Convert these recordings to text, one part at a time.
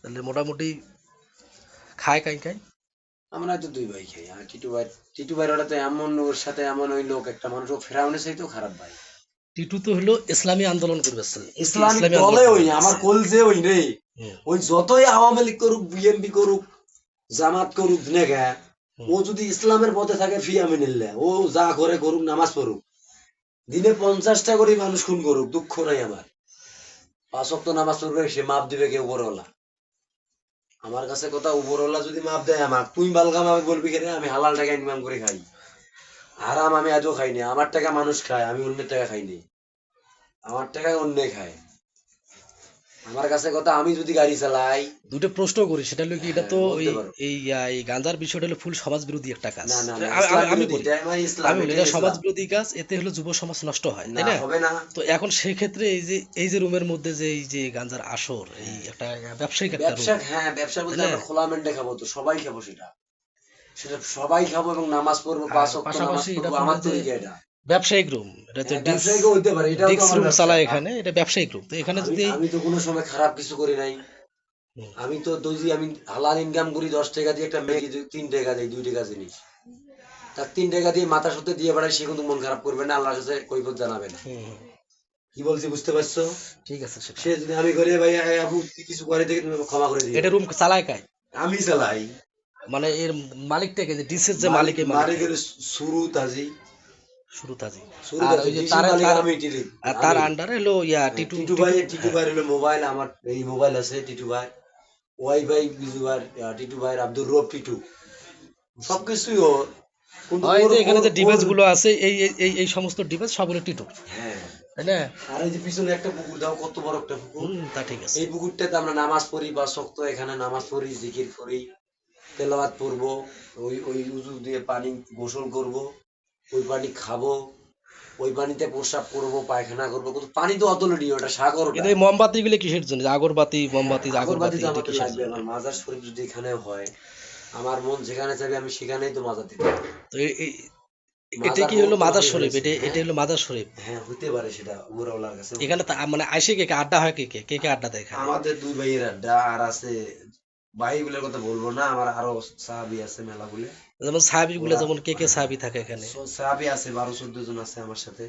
তাহলে মোটামুটি খায় কাই খায় আমরা তো দুই ভাই খাই। আর টিটু ভাই টিটু ভাই ওটা তো এমন ওর সাথে এমন ওই লোক একটা মানুষ ও ফেরাউনের চাইতেও খারাপ ভাই। টিটু তো হলো ইসলামী আন্দোলন করবে ইসলামিক দলে ওই আমার কলজে ওই রে। ওই যতই আওয়ামী লীগ করুক বিএনপি করুক জামাত করুক নেগা ও যদি ইসলামের পথে থাকে ফি আমি নিলে। ও যা করে করুক নামাজ পড়ুক। দিনে পঞ্চাশটা করে মানুষ খুন করুক দুঃখ নাই আমার। পাঁচ নামাজ পড়বে সে মাপ দিবে কে উপরওয়ালা আমার কাছে কথা, উপরওয়ালা যদি মাপ দেয় আমার তুই বালগাম আমি বলবি কেন, আমি হালাল টাকা ইনকাম করে খাই। আরাম আমি আজও খাইনি আমার টাকা মানুষ খায়, আমি অন্যের টাকা খাইনি আমার টাকা অন্য খায়। আমার কাছে কথা আমি যদি গাড়ি চালাই। দুটো প্রশ্ন করি সেটা হলো কি এটা তো হ্যাঁ। এই এই বিষয়টা হলো ফুল সমাজ বিরোধী একটা কাজ। আমি- বলি আমি বলি এটা সমাজ বিরোধী কাজ এতে হলো যুব সমাজ নষ্ট হয় তাই না তো এখন সেক্ষেত্রে এই যে এই যে রুমের মধ্যে যে এই যে গাঞ্জার আসর এই একটা ব্যবসায়িক একটা ব্যবসা হ্যাঁ ব্যবসা বলতে হ্যাঁ। আমরা খোলা মেন্টে খাব তো সবাই খাব সেটা। সেটা সবাই খাব এবং নামাজ পড়ব পাঁচ পাশাপাশি আমার তরিকা এটা ব্যবসায়িক রুম এটা তো হ্যাঁ, পারে এটাও তো রুম চালায় এখানে এটা ব্যবসায়িক রুম তো এখানে যদি আমি তো কোনো সময় খারাপ কিছু করি নাই। আমি তো যদি আমি হালাল ইনকাম করি দশ টাকা দিয়ে একটা মেয়ে তিন টাকা দেয় দুই টাকা জিনিস। তার তিন টাকা দিয়ে মাথা সত্যি দিয়ে বেড়ায় সে কিন্তু মন খারাপ করবে না আল্লাহর কাছে কৈফত জানাবে না। কি বলছি বুঝতে পারছ? ঠিক আছে সে যদি আমি করে ভাই আপু কিছু করে দেখে তুমি ক্ষমা করে দিই এটা রুম চালায় কায় আমি চালাই। মানে এর মালিকটাকে যে ডিসের যে মালিক মালিকের শুরু তাজি। শুরু তাজি আর ওই যে তার আর আন্ডারে হলো ইয়া টিটু টিটু ভাই টিটু ভাই হলো মোবাইল আমার এই মোবাইল আছে টিটু ভাই। ওয়াই ভাই বিজু ভাই টিটু ভাই আব্দুর রব টিটু। সবকিছুই কিন্তু হয় যে এখানে যে ডিভাইসগুলো আছে এই এই- এই সমস্ত ডিভাইস সবগুলো টিটু হ্যাঁ। তাই না? আর এই যে পিছনে একটা পুকুর দাও কত বড় একটা পুকুর। তা ঠিক আছে। এই পুকুরটাতে আমরা নামাজ পড়ি বা শক্ত এখানে নামাজ পড়ি জিকির করি তেলাওয়াত পড়ব ওই ওই উজু দিয়ে পানি গোসল করব। ওই পানি খাব ওই পানিতে প্রস্রাব করব পায়খানা করব কিন্তু পানি তো অতুলনীয় ওটা সাগর কিন্তু এই মোমবাতি গুলো কিসের জন্য? আগরবাতি মোমবাতি আগরবাতি তো এটা আমাকে লাগবে আমার মাজার শরীফ যদি এখানে হয় আমার মন যেখানে চাইবে আমি সেখানেই তো মাজার দিতে তো এই- এটা কি হলো মাদার শরীফ? এটা এটা হলো মাদার শরীফ? হ্যাঁ হতে পারে সেটা উপরওয়ালার কাছে। এখানে মানে আইসে কে কে? আড্ডা হয় কে কে? কে কে আড্ডা দেয় আমাদের দুই ভাইয়ের আড্ডা আর আছে ভাইগুলোর কথা বলব না আমার আরও সাহাবি আছে মেলা বলে। যেমন সাহাবি গুলো যেমন কে কে সাহাবি থাকে এখানে? সাহাবি আছে বারো চোদ্দ জন আছে আমার সাথে।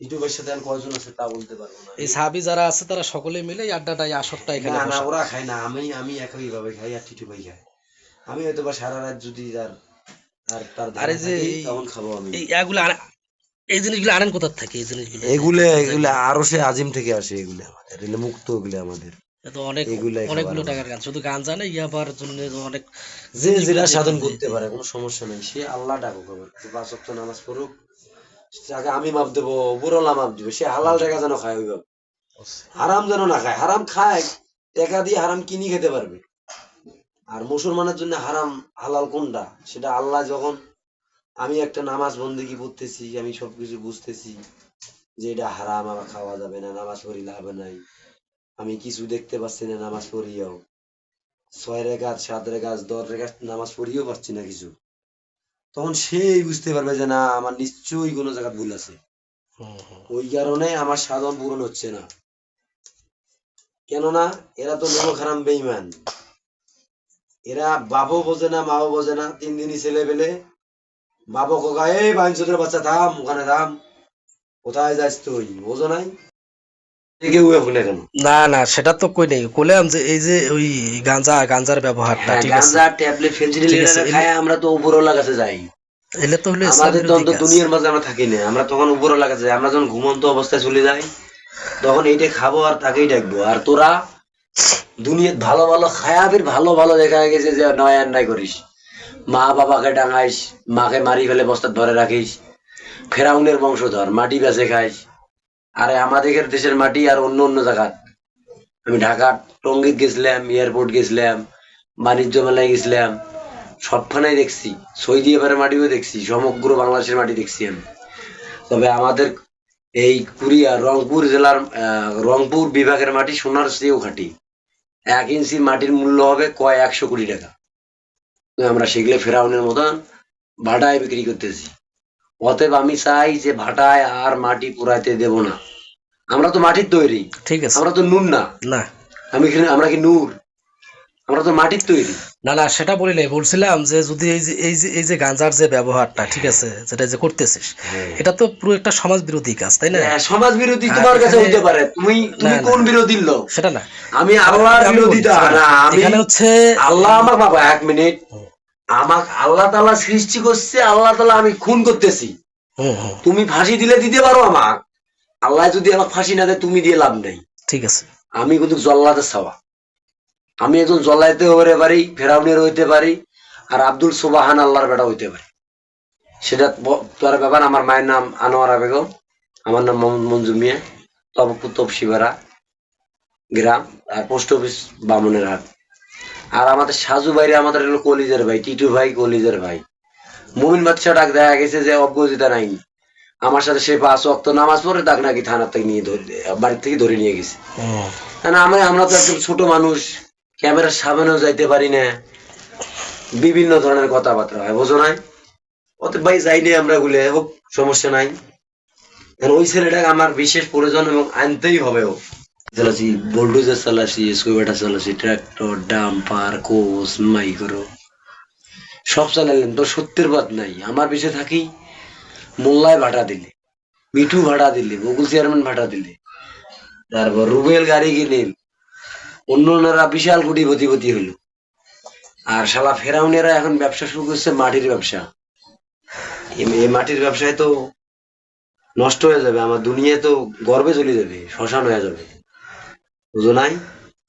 ইউটিউবের সাথে আর কয়জন আছে তা বলতে পারব না। এই সাহাবি যারা আছে তারা সকলে মিলে আড্ডাটা আসরটা এখানে না না ওরা খায় না আমি আমি একই ভাবে খাই আর টিটু ভাই খাই আমি হয়তো বা সারা রাত যদি আর আর তার আরে যে তখন খাব আমি। এই এগুলো এই জিনিসগুলো আনেন কোথার থেকে? এই জিনিসগুলো এগুলো এগুলো আরও সে আজিম থেকে আসে এগুলো আমাদের মুক্ত এগুলো আমাদের। তো অনেক অনেকগুলো টাকার গান। শুধু গান জানে ইয়াবার জন্য অনেক যে যেটা সাধন করতে পারে কোনো সমস্যা নেই সে আল্লাহ ডাকুক আমার। পাঁচ ওয়াক্ত নামাজ পড়ুক তাকে আমি মাপ দেবো বুড়োলা মাপ দিবে সে হালাল টাকা যেন খায় ওইভাবে। হারাম যেন না খায় হারাম খায় টাকা দিয়ে হারাম কিনি খেতে পারবে। আর মুসলমানের জন্য হারাম হালাল কোনটা? সেটা আল্লাহ যখন আমি একটা নামাজ বন্দেগি পড়তেছি আমি সবকিছু বুঝতেছি যে এটা হারাম আমার খাওয়া যাবে না নামাজ পড়ি লাভ নাই আমি কিছু দেখতে পাচ্ছি না নামাজ পড়িয়াও। ছয় রেখাত সাত রেখাত দশ রেখাত নামাজ পড়িও পারছি না কিছু। তখন সেই বুঝতে পারবে যে না আমার নিশ্চয়ই কোনো জায়গা ভুল আছে। ওই কারণে আমার সাধন পূরণ হচ্ছে না। কেননা এরা তো লোক হারাম বেইমান এরা বাপও বোঝে না মাও বোঝে না তিন দিনই ছেলে পেলে। বাপও কোকা এই বাইনচোদের বাচ্চা থাম ওখানে থাম। কোথায় যাস তুই? বোঝো নাই? না না সেটা তো কই নেই। কইলাম যে এই যে ওই গাঞ্জা গাঞ্জার ব্যবহারটা হ্যাঁ ঠিক আছে? গাঁজা ট্যাবলেট ফেন্সিডিল খায় আমরা তো উপরওয়ালা কাছে যাই। এলে তো হলো আমাদের তো দুনিয়ার মাঝে আমরা থাকি না আমরা তখন উপরওয়ালা কাছে আমরা যখন ঘুমন্ত অবস্থায় চলে যাই তখন এইটা খাব আর তাকেই ডাকবো। আর তোরা দুনিয়ার ভালো ভালো খায়াবের ভালো ভালো দেখা গেছে যে নয় অন্যায় করিস। মা বাবাকে ডাঙাইস মাকে মারি ফেলে বস্তা ধরে রাখিস। ফেরাউনের বংশধর মাটি বেঁচে খাইস। আরে আমাদের দেশের মাটি আর অন্য অন্য জায়গা। আমি ঢাকা টঙ্গিত গেছিলাম, এয়ারপোর্ট গেছিলাম, বাণিজ্য মেলায় গেছিলাম, সবখানেই দেখছি। সৌদি আরবের মাটিও দেখছি, সমগ্র বাংলাদেশের মাটি দেখছি আমি। তবে আমাদের এই কুড়িয়া রংপুর জেলার রংপুর বিভাগের মাটি সোনার চেয়েও খাঁটি। এক ইঞ্চি মাটির মূল্য হবে কয় একশো কোটি টাকা। আমরা সেগুলো ফেরাউনের মতন ভাটায় বিক্রি করতেছি। অতএব আমি চাই যে ভাটায় আর মাটি পুরাইতে দেব না। আমরা তো মাটির তৈরি। ঠিক আছে। আমরা তো নুন না। না। আমি এখানে আমরা কি নূর? আমরা তো মাটির তৈরি। না না সেটা বলি নাই। বলছিলাম যে যদি এই যে এই যে এই যে গাঁজার যে ব্যবহারটা ঠিক আছে যেটা যে করতেছিস এটা তো পুরো একটা সমাজ বিরোধী কাজ তাই না? হ্যাঁ, সমাজ বিরোধী হ্যাঁ, তোমার কাছে হইতে পারে। তুমি তুমি। কোন বিরোধী লোক? সেটা না। আমি আল্লাহর বিরোধিতা না আমি এখানে হচ্ছে আল্লাহ আমার বাবা এক মিনিট। আমাক আল্লাহ তাআলা সৃষ্টি করছে আল্লাহ তালা আমি খুন করতেছি। হুম হুম তুমি ফাঁসি দিলে দিতে পারো আমাক আল্লাহ যদি আমাকে ফাঁসি না দেয় তুমি দিয়ে লাভ নেই। ঠিক আছে। আমি কিন্তু জল্লাতে ছাওয়া আমি একজন জল্লাইতে হতে পারি ফেরাউনের হইতে পারি আর আব্দুল সুবাহান আল্লাহর বেটা হইতে পারি। সেটা তোর ব্যাপার আমার মায়ের নাম আনোয়ারা বেগম আমার নাম মোহাম্মদ মঞ্জু মিয়া তবপুর তপসিপাড়া গ্রাম আর পোস্ট অফিস বামুনের হাট। আর আমাদের সাজু ভাইরে আমাদের হলো কলিজের ভাই টিটু ভাই কলিজের ভাই। মুমিন বাদশাহ ডাক দেখা গেছে যে অজ্ঞতা নাই। আমার সাথে সে পাঁচ অক্ত নামাজ পড়ে তাকে নাকি থানার থেকে নিয়ে ধরে বাড়ির থেকে ধরে নিয়ে গেছে। আমরা আমরা তো একদম ছোট মানুষ ক্যামেরার সামনেও যাইতে পারি না। বিভিন্ন ধরনের কথাবার্তা হয় বোঝো নাই? অত ভাই যাইনি আমরা গুলে হোক সমস্যা নাই। ওই ছেলেটাকে আমার বিশেষ প্রয়োজন এবং আনতেই হবে ও। চালাচ্ছি বোল্ডোজার চালাচ্ছি স্কুবেটা চালাচ্ছি ট্রাক্টর ডাম্পার কোচ মাইক্রো সব চালালেন তো সত্যের পথ নাই আমার পিছিয়ে থাকি মোল্লায় ভাড়া দিলে মিঠু ভাড়া দিলে বকুল চেয়ারম্যান ভাড়া দিলে তারপর রুবেল গাড়ি কিনেন অন্যরা বিশাল কোটিপতিপতি হলো আর শালা ফেরাউনেরা এখন ব্যবসা শুরু করছে মাটির ব্যবসা। এই- মাটির ব্যবসায় তো নষ্ট হয়ে যাবে, আমার দুনিয়ায় তো গর্বে চলে যাবে, শ্মশান হয়ে যাবে। বুঝো নাই